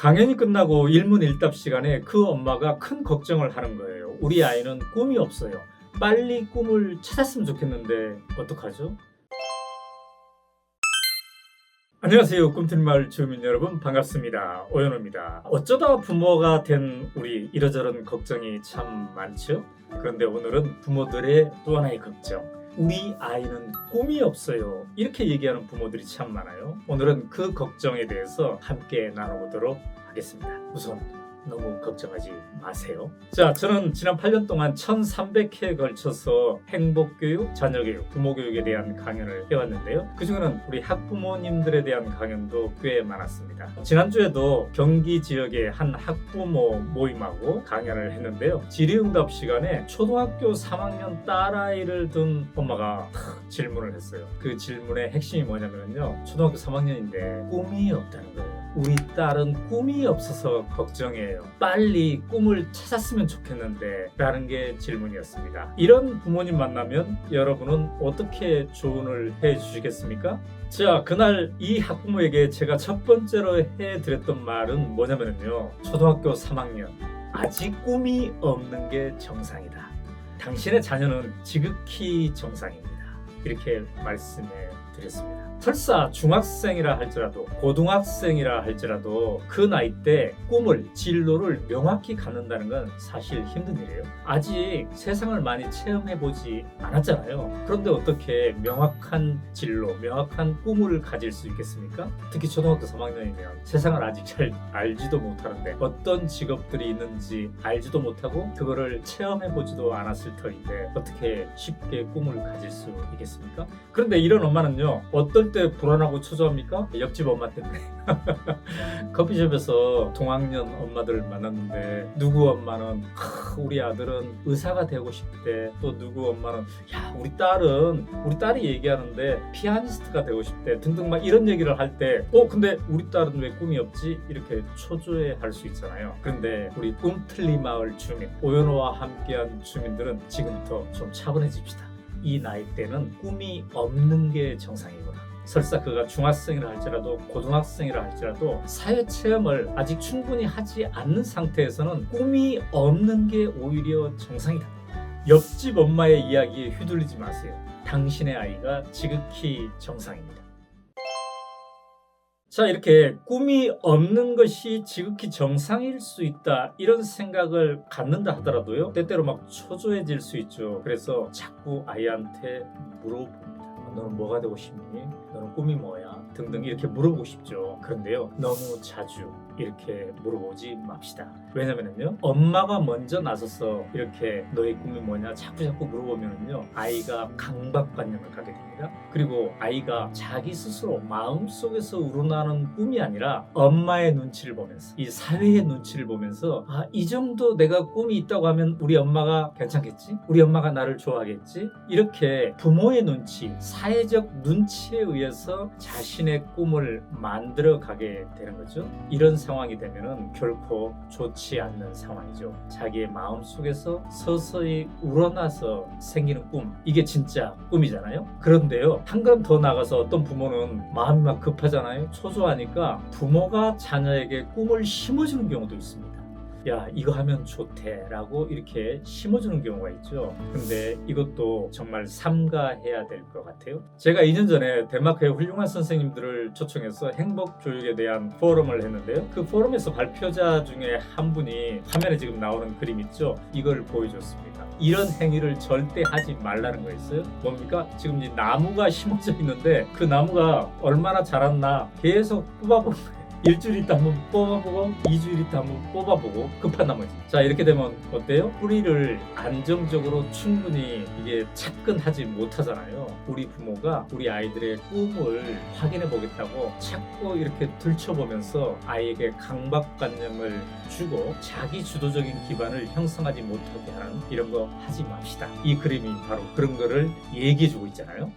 강연이 끝나고 일문일답 시간에 그 엄마가 큰 걱정을 하는 거예요. 우리 아이는 꿈이 없어요. 빨리 꿈을 찾았으면 좋겠는데 어떡하죠? 안녕하세요. 꿈틀 마을 주민 여러분 반갑습니다. 오연호입니다. 어쩌다 부모가 된 우리 이러저런 걱정이 참 많죠? 그런데 오늘은 부모들의 또 하나의 걱정. 우리 아이는 꿈이 없어요. 이렇게 얘기하는 부모들이 참 많아요. 오늘은 그 걱정에 대해서 함께 나눠보도록 하겠습니다. 우선 너무 걱정하지 마세요. 자, 저는 지난 8년 동안 1300회에 걸쳐서 행복교육, 자녀교육, 부모교육에 대한 강연을 해왔는데요. 그 중에는 우리 학부모님들에 대한 강연도 꽤 많았습니다. 지난주에도 경기 지역의 한 학부모 모임하고 강연을 했는데요. 질의응답 시간에 초등학교 3학년 딸아이를 둔 엄마가 탁 질문을 했어요. 그 질문의 핵심이 뭐냐면요. 초등학교 3학년인데 꿈이 없다는 거예요. 우리 딸은 꿈이 없어서 걱정해요. 빨리 꿈을 찾았으면 좋겠는데 라는 게 질문이었습니다. 이런 부모님 만나면 여러분은 어떻게 조언을 해 주시겠습니까? 자, 그날 이 학부모에게 제가 첫 번째로 해 드렸던 말은 뭐냐면요. 초등학교 3학년. 아직 꿈이 없는 게 정상이다. 당신의 자녀는 지극히 정상입니다. 이렇게 말씀해 드렸습니다. 설사 중학생이라 할지라도 고등학생이라 할지라도 그 나이 때 꿈을 진로를 명확히 갖는다는 건 사실 힘든 일이에요. 아직 세상을 많이 체험해 보지 않았잖아요. 그런데 어떻게 명확한 진로, 명확한 꿈을 가질 수 있겠습니까? 특히 초등학교 3학년이면 세상을 아직 잘 알지도 못하는데 어떤 직업들이 있는지 알지도 못하고 그거를 체험해 보지도 않았을 터인데 어떻게 쉽게 꿈을 가질 수 있겠습니까? 그런데 이런 엄마는요 어떨 때 불안하고 초조합니까? 옆집 엄마 때문에. 커피숍에서 동학년 엄마들을 만났는데 누구 엄마는 "하, 우리 아들은 의사가 되고 싶대. 또 누구 엄마는 야 우리 딸은 우리 딸이 얘기하는데 피아니스트가 되고 싶대. 등등 막 이런 얘기를 할 때 어 근데 우리 딸은 왜 꿈이 없지? 이렇게 초조해 할 수 있잖아요. 그런데 우리 꿈틀리 마을 주민 오연호와 함께한 주민들은 지금부터 좀 차분해집시다 이 나이 때는 꿈이 없는 게 정상이구나. 설사 그가 중학생이라 할지라도 고등학생이라 할지라도 사회 체험을 아직 충분히 하지 않는 상태에서는 꿈이 없는 게 오히려 정상이다. 옆집 엄마의 이야기에 휘둘리지 마세요. 당신의 아이가 지극히 정상입니다. 자, 이렇게 꿈이 없는 것이 지극히 정상일 수 있다. 이런 생각을 갖는다 하더라도요. 때때로 막 초조해질 수 있죠. 그래서 자꾸 아이한테 물어봅니다. 너는 뭐가 되고 싶니? 너는 꿈이 뭐야? 등등 이렇게 물어보고 싶죠. 그런데요. 너무 자주 이렇게 물어보지 맙시다. 왜냐면요. 엄마가 먼저 나서서 이렇게 너의 꿈이 뭐냐 자꾸 자꾸 물어보면요. 아이가 강박관념을 갖게 됩니다. 그리고 아이가 자기 스스로 마음 속에서 우러나는 꿈이 아니라 엄마의 눈치를 보면서 이 사회의 눈치를 보면서 아, 이 정도 내가 꿈이 있다고 하면 우리 엄마가 괜찮겠지? 우리 엄마가 나를 좋아하겠지? 이렇게 부모의 눈치, 사회적 눈치에 의해서 자신 의 꿈을 만들어 가게 되는 거죠. 이런 상황이 되면은 결코 좋지 않는 상황이죠. 자기의 마음 속에서 서서히 우러나서 생기는 꿈. 이게 진짜 꿈이잖아요. 그런데요. 한 걸음 더 나가서 어떤 부모는 마음이 막 급하잖아요. 초조하니까 부모가 자녀에게 꿈을 심어주는 경우도 있습니다. 야 이거 하면 좋대라고 이렇게 심어주는 경우가 있죠. 근데 이것도 정말 삼가해야 될 것 같아요. 제가 2년 전에 덴마크의 훌륭한 선생님들을 초청해서 행복 교육에 대한 포럼을 했는데요. 그 포럼에서 발표자 중에 한 분이 화면에 지금 나오는 그림 있죠? 이걸 보여줬습니다 이런 행위를 절대 하지 말라는 거였어요? 뭡니까? 지금 이 나무가 심어져 있는데 그 나무가 얼마나 자랐나 계속 뽑아보는 일주일 있다 한번 뽑아보고 2주일 있다 한번 뽑아보고 급한 나머지. 자 이렇게 되면 어때요? 뿌리를 안정적으로 충분히 이게 착근하지 못하잖아요. 우리 부모가 우리 아이들의 꿈을 확인해 보겠다고 자꾸 이렇게 들춰보면서 아이에게 강박관념을 주고 자기 주도적인 기반을 형성하지 못하게 하는 이런 거 하지 맙시다. 이 그림이 바로 그런 거를 얘기해 주고 있잖아요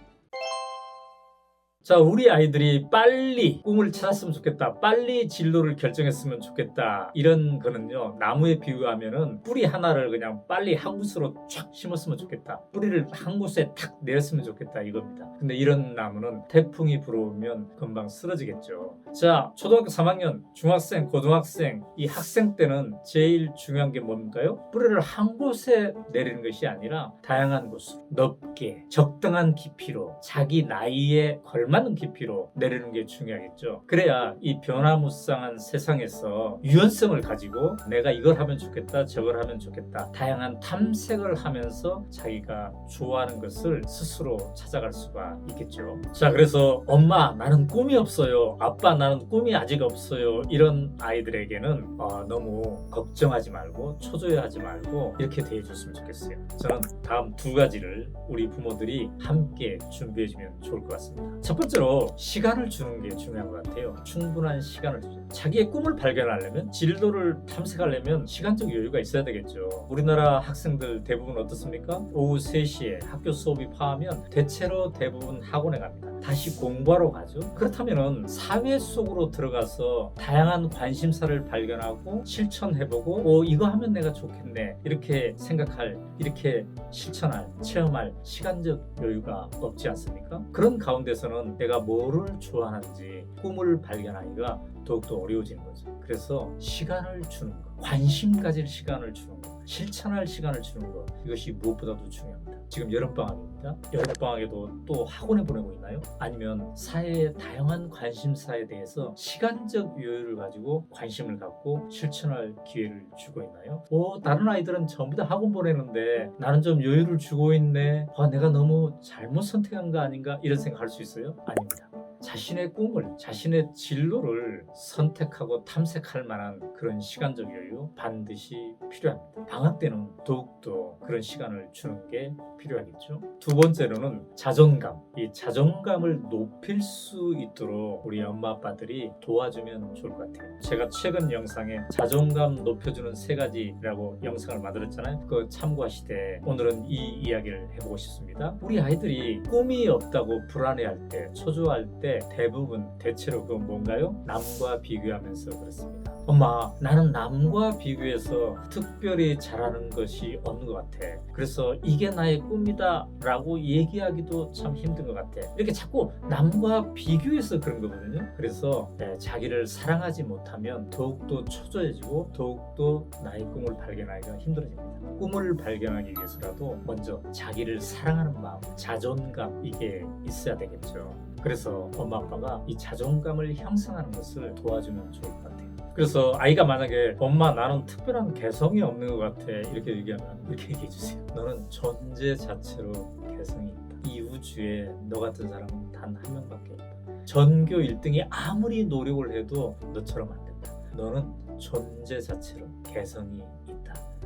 자, 우리 아이들이 빨리 꿈을 찾았으면 좋겠다. 빨리 진로를 결정했으면 좋겠다. 이런 거는요, 나무에 비유하면은 뿌리 하나를 그냥 빨리 한 곳으로 촥 심었으면 좋겠다. 뿌리를 한 곳에 탁 내었으면 좋겠다. 이겁니다. 근데 이런 나무는 태풍이 불어오면 금방 쓰러지겠죠. 자, 초등학교 3학년, 중학생, 고등학생, 이 학생 때는 제일 중요한 게 뭔가요? 뿌리를 한 곳에 내리는 것이 아니라 다양한 곳으로, 넓게, 적당한 깊이로, 자기 나이에 걸맞 는 깊이로 내리는 게 중요하겠죠. 그래야 이 변화무쌍한 세상에서 유연성을 가지고 내가 이걸 하면 좋겠다, 저걸 하면 좋겠다. 다양한 탐색을 하면서 자기가 좋아하는 것을 스스로 찾아갈 수가 있겠죠. 자, 그래서 엄마, 나는 꿈이 없어요. 아빠, 나는 꿈이 아직 없어요. 이런 아이들에게는 어, 너무 걱정하지 말고 초조해하지 말고 이렇게 대해줬으면 좋겠어요. 저는 다음 두 가지를 우리 부모들이 함께 준비해주면 좋을 것 같습니다. 첫 번째 로 시간을 주는 게 중요한 것 같아요. 충분한 시간을 주죠. 자기의 꿈을 발견하려면 진로를 탐색하려면 시간적 여유가 있어야 되겠죠. 우리나라 학생들 대부분 어떻습니까? 오후 3시에 학교 수업이 파하면 대체로 대부분 학원에 갑니다. 다시 공부하러 가죠. 그렇다면은 사회 속으로 들어가서 다양한 관심사를 발견하고 실천해보고 어, 이거 하면 내가 좋겠네 이렇게 생각할 이렇게 실천할 체험할 시간적 여유가 없지 않습니까? 그런 가운데서는 내가 뭐를 좋아하는지 꿈을 발견하기가 더욱더 어려워지는 거죠. 그래서 시간을 주는 것, 관심 가질 시간을 주는 것, 실천할 시간을 주는 것 이것이 무엇보다도 중요합니다. 지금 여름방학입니다. 여름방학에도 또 학원에 보내고 있나요? 아니면 사회의 다양한 관심사에 대해서 시간적 여유를 가지고 관심을 갖고 실천할 기회를 주고 있나요? 오, 다른 아이들은 전부 다 학원 보내는데 나는 좀 여유를 주고 있네. 아, 내가 너무 잘못 선택한 거 아닌가? 이런 생각할 수 있어요? 아닙니다. 자신의 꿈을, 자신의 진로를 선택하고 탐색할 만한 그런 시간적 여유 반드시 필요합니다. 방학 때는 더욱더 그런 시간을 주는 게 필요하겠죠. 두 번째로는 자존감. 이 자존감을 높일 수 있도록 우리 엄마 아빠들이 도와주면 좋을 것 같아요. 제가 최근 영상에 자존감 높여주는 세 가지라고 영상을 만들었잖아요. 그거 참고하시되 오늘은 이 이야기를 해보고 싶습니다. 우리 아이들이 꿈이 없다고 불안해할 때, 초조할 때 대부분 대체로 그건 뭔가요? 남과 비교하면서 그렇습니다. 엄마, 나는 남과 비교해서 특별히 잘하는 것이 없는 것 같아. 그래서 이게 나의 꿈이다 라고 얘기하기도 참 힘든 것 같아. 이렇게 자꾸 남과 비교해서 그런 거거든요. 그래서 네, 자기를 사랑하지 못하면 더욱더 초조해지고 더욱더 나의 꿈을 발견하기가 힘들어집니다. 꿈을 발견하기 위해서라도 먼저 자기를 사랑하는 마음, 자존감 이게 있어야 되겠죠. 그래서 엄마 아빠가 이 자존감을 형성하는 것을 도와주면 좋을 것 같아요. 그래서 아이가 만약에 엄마 나는 특별한 개성이 없는 것 같아 이렇게 얘기하면 이렇게 얘기해 주세요. 너는 존재 자체로 개성이 있다. 이 우주에 너 같은 사람은 단 한 명밖에 없다. 전교 1등이 아무리 노력을 해도 너처럼 안 된다. 너는 존재 자체로 개성이 있다.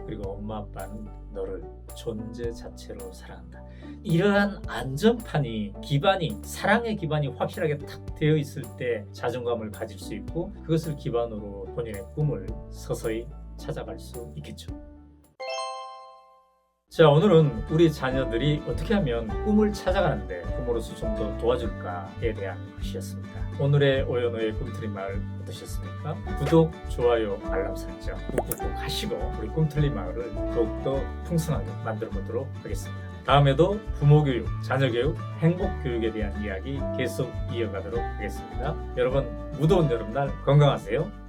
그리고 엄마 아빠는 너를 존재 자체로 사랑한다. 이러한 안전판이 기반이 사랑의 기반이 확실하게 탁 되어 있을 때 자존감을 가질 수 있고 그것을 기반으로 본인의 꿈을 서서히 찾아갈 수 있겠죠. 자 오늘은 우리 자녀들이 어떻게 하면 꿈을 찾아가는데 부모로서 좀 더 도와줄까에 대한 것이었습니다. 오늘의 오연호의 꿈틀린 마을 어떠셨습니까? 구독, 좋아요, 알람 설정 꾹꾹꾹 하시고 우리 꿈틀린 마을을 더욱더 풍성하게 만들어 보도록 하겠습니다. 다음에도 부모 교육, 자녀 교육, 행복 교육에 대한 이야기 계속 이어가도록 하겠습니다. 여러분 무더운 여름날 건강하세요.